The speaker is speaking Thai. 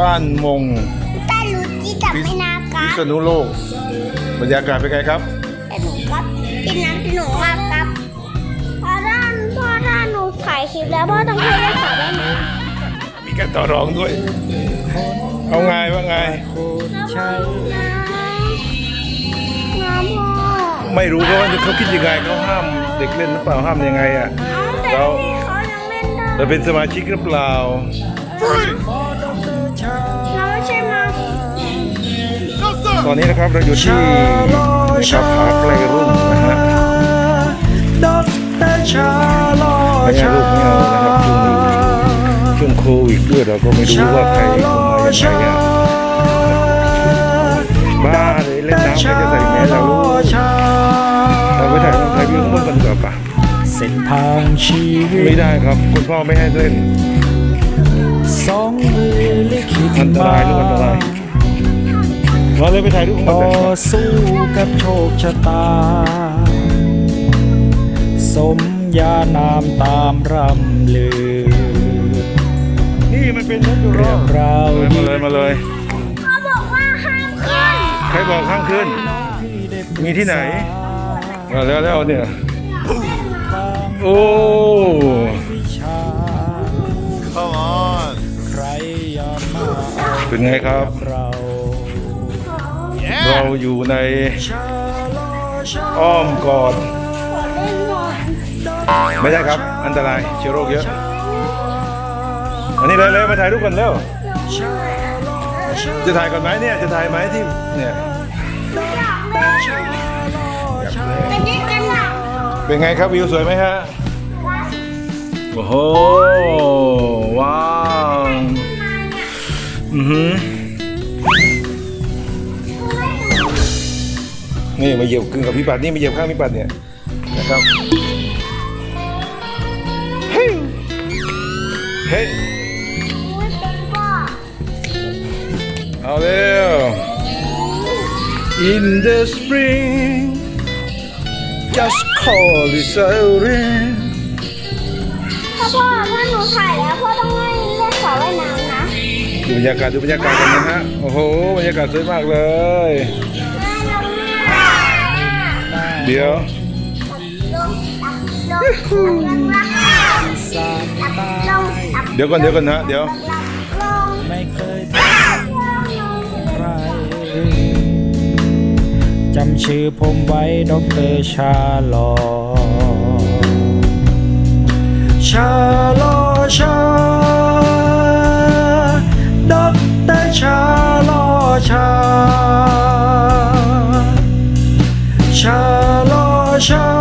บ้านมงใต้รู้ที่กับไม่นาครัพิบษณุโลก บรรยากาศเป็นไงครับแต่หนูครับกินน้ำสนุกมากครับพอด้านพ่อด้านหนูถ่ายคลิปแล้วพ่อต้องให้ได้สาวได้ไหมมีการต่อรองด้วย เอาไงว่าไงใช่น้ำพ่อไม่รู้เขาว่าเขาคิดยังไงเขาห้ามเด็กเล่นหรือเปล่าห้ามยังไงอะเอาแต่เราพี่เขายังเล่นได้เราเป็นสมาชิกหรือเปล่า อนนี้นะครับเราอยู่ที่นะครับผาไกลรุ่งนะฮะดอกเตอรชาลอไม่งั้นชาลูกไม่เอานะครับช่วงนี้ช่วงโควิดด้วยเราก็ไม่รู้ว่าใครเข้ามายังไงอะบ้าเลยเล่นน้ำใครจะใส่แมสเราลูกเราไปถ่ายถ่ายวิวข้างบนกันดีกว่าปะเส้นทางชีวิไม่ตได้ครับ คุณพ่อไม่ให้เล่นสองมือลิขิตอันตรายลูกอันตราย มาเลยไปถ่ายรูปข้างบต่นอกันสู้กับโชคชะตา สมยานามตามรำลือ นี่มันเป็นรถอยู่รเรื่อองราวมาเลยมาเลยเขาบอกว่าห้ามขึ้นใครบอกข้างขึ้น มีที่ไหน มาแล้วแล้วเนี่ย โอ้วิชา Come on. ใครยอมมาเอาเป็นไงครับ เรา เราอยู่ในชาลอชาอ้อมกอดขอเล่นหน่อยไม่ได้ครับ อันตรายเชื้อโรคเยอะอันนี้เลยเลยมาถ่ายรูปกันเร็วชาลอชาจะถ่ายก่อนไหมเนี่ยจะถ่ายไหมที่เนี่ยอยากเล่นไปเล่นกันหลังเป็นไงครับวิวสวยไหมฮะโอ้โห นี่มาเหยียบกึ่งกับพี่ปัดนี่มาเหยียบข้างพี่ปัดเนี่ยนะครับเฮ้ยเฮ้ยอุ้ยเป็นบ้าเอาเร็ว In the spring just call the siren ถ้าพ่อถ้าหนูถ่ายแล้วพ่อต้องให้เล่นสาวว่ายน้ำนะดูบรรยากาศดูบรรยากาศกันนะฮะ โอ้โห บรรยากาศสวยมากเลย เดี๋ยวเดี๋ยวก่อนเดี๋ยวก่อนนะเดี๋ยวไม่เคยทำอะไรจำชื่อผมไว้ดรชาลอ ชาลอชาดรชาลอชา show.